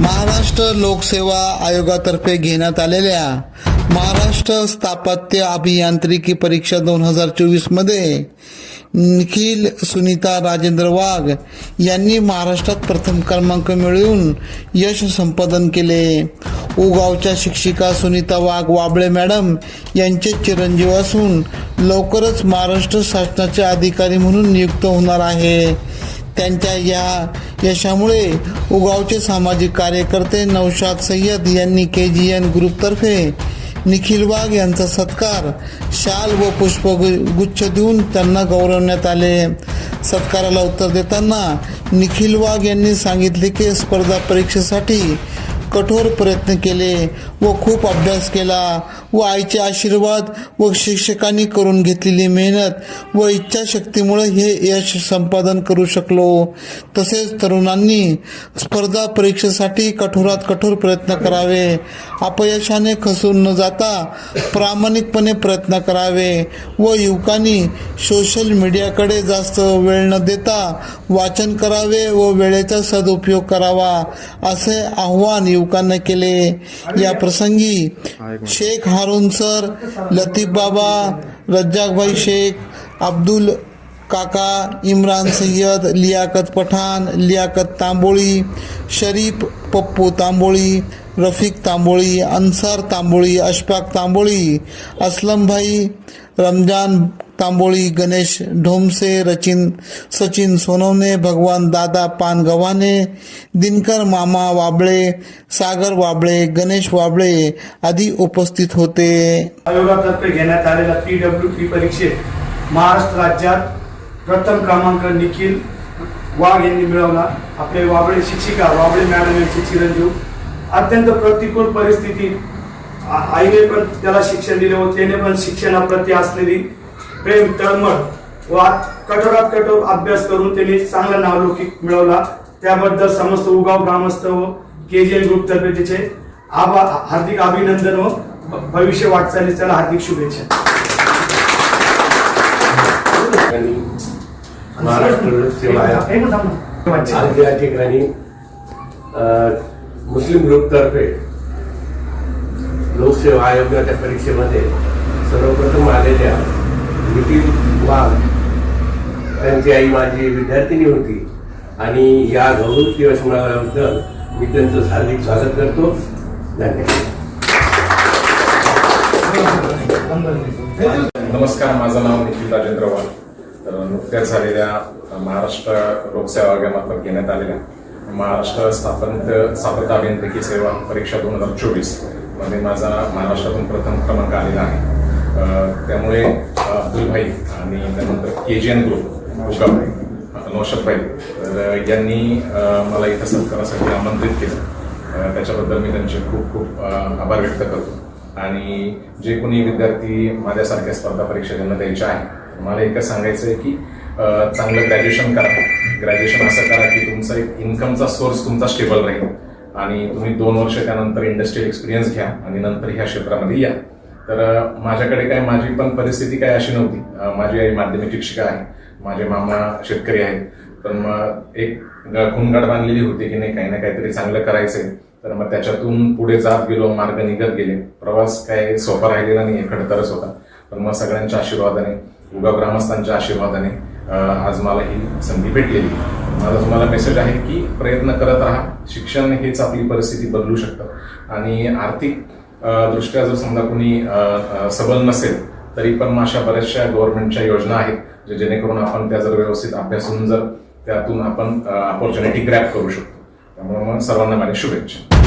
महाराष्ट्र लोकसेवा आयोगातर्फे घेण्यात आलेल्या महाराष्ट्र स्थापत्य अभियांत्रिकी परीक्षा दोन हजार चोवीसमध्ये निखिल सुनीता राजेंद्र वाघ यांनी महाराष्ट्रात प्रथम क्रमांक मिळवून यश संपादन केले. उगावच्या शिक्षिका सुनीता वाघ वाबळे मॅडम यांचे चिरंजीव असून लवकरच महाराष्ट्र शासनाचे अधिकारी म्हणून नियुक्त होणार आहे. त्यांच्या या यशामुळे उगावचे सामाजिक कार्यकर्ते नौशाद सय्यद यांनी के जी एन ग्रुपतर्फे निखिल वाघ यांचा सत्कार शाल व पुष्पगुच्छ देऊन त्यांना गौरवण्यात आले. सत्काराला उत्तर देताना निखिल वाघ यांनी सांगितले की स्पर्धा परीक्षेसाठी कठोर प्रयत्न केले. व खूप अभ्यास केला. व आईचे आशीर्वाद व शिक्षकांनी करून घेतलेली मेहनत व इच्छाशक्तीमुळे हे यश संपादन करू शकलो. तसेच तरुणांनी स्पर्धा परीक्षेसाठी कठोरात कठोर प्रयत्न करावे. अपयशाने खसून न जाता प्रामाणिकपणे प्रयत्न करावे व युवकांनी सोशल मीडियाकडे जास्त वेळ न देता वाचन करावे व वेळेचा सदुपयोग करावा असे आव्हान युवकांना केले. या प्र प्रसंगी शेख हारून सर लतीफ बाबा रज्जाकभाई शेख अब्दुल काका इम्रान सय्यद लियाकत पठाण लियाकत तांबोळी शरीफ पप्पू तांबोळी रफिक तांबोळी अन्सार तांबोळी अशफाक तांबोळी असलमभाई रमजान तांबोळी गणेश ढोमसे रचिन सचिन सोनवणे भगवान दादा पानगव्हाणे दिनकर मामा वाबळे सागर वाबळे गणेश वाबळे आदी उपस्थित होते. आयोगातर्फे घेण्यात आलेल्या पी डब्ल्यू पी परीक्षेत महाराष्ट्र राज्यात प्रथम क्रमांक निखिल वाघ यांनी मिळवला. आपले वाबळे शिक्षिका वाबळे मॅडम यांचे चिरंजीव. अत्यंत प्रतिकूल परिस्थितीत आईने पण त्याला शिक्षण दिले व त्याने पण शिक्षणाप्रती असलेली प्रेम तळमळ व कठोरात कठोर अभ्यास करून त्यांनी चांगला नावलौकिक मिळवला. त्याबद्दल समस्त उगाव ग्रामस्थ व के जी एन ग्रुप तर्फे त्याचे आभा हार्दिक अभिनंदन व भविष्य वाटचालीस त्याला हार्दिक शुभेच्छा. महाराष्ट्र लोकसेवा आयोग आज या ठिकाणी मुस्लिम ग्रुपतर्फे लोकसेवा आयोगाच्या परीक्षेमध्ये सर्वप्रथम आलेल्या नितीन वाघ त्यांची आई माझी विद्यार्थिनी होती. आणि या गौरव दिवस मिळाल्याबद्दल मी त्यांचं हार्दिक स्वागत करतो. धन्यवाद. नमस्कार माझं नाव निखिल राजेंद्र वाघ तर नुकत्याच झालेल्या महाराष्ट्र लोकसेवा आयोगामार्फत घेण्यात आलेल्या महाराष्ट्र स्थापन स्थापत्य अभियांत्रिकी सेवा परीक्षा दोन हजार चोवीसमध्ये माझा महाराष्ट्रातून प्रथम क्रमांक आलेला आहे. त्यामुळे अब्दुल भाई आणि त्यानंतर के जी एन ग्रुप नौशद भाई तर यांनी मला इथं सत्कारासाठी आमंत्रित केलं. त्याच्याबद्दल मी त्यांचे खूप खूप आभार व्यक्त करतो. आणि जे कोणी विद्यार्थी माझ्यासारख्या स्पर्धा परीक्षा ज्यांना द्यायच्या आहे मला एकच सांगायचं आहे की चांगलं ग्रॅज्युएशन करा. ग्रॅज्युएशन असं करा की तुमचा एक इन्कमचा सोर्स तुमचा स्टेबल राहील. आणि तुम्ही दोन वर्ष त्यानंतर इंडस्ट्रियल एक्सपिरियन्स घ्या आणि नंतर ह्या क्षेत्रामध्ये या. तर माझ्याकडे काय माझी पण परिस्थिती काय अशी नव्हती. माझी आई माध्यमिक शिक्षिका आहे. माझे मामा शेतकरी आहेत. पण मग एक ग- खूनगाड बांधलेली होती की नाही काही ना काहीतरी चांगलं करायचंय. तर मग त्याच्यातून पुढे जात गेलो मार्ग निघत गेले. प्रवास काय सोपा राहिलेला नाही खडतरच होता. पण मग सगळ्यांच्या आशीर्वादाने उगा ग्रामस्थांच्या आशीर्वादाने आज मला ही संधी भेटलेली. माझा तुम्हाला मेसेज आहे की प्रयत्न करत राहा. शिक्षण हेच आपली परिस्थिती बदलू शकतं. आणि आर्थिक दृष्ट्या जर समजा कोणी सबल नसेल तरी पण अशा बऱ्याचशा गव्हर्नमेंटच्या योजना आहेत जे जेणेकरून आपण त्या जर व्यवस्थित अभ्यासून जर त्यातून आपण अपॉर्च्युनिटी ग्रॅप करू शकतो. त्यामुळे मग सर्वांना माझ्या शुभेच्छा.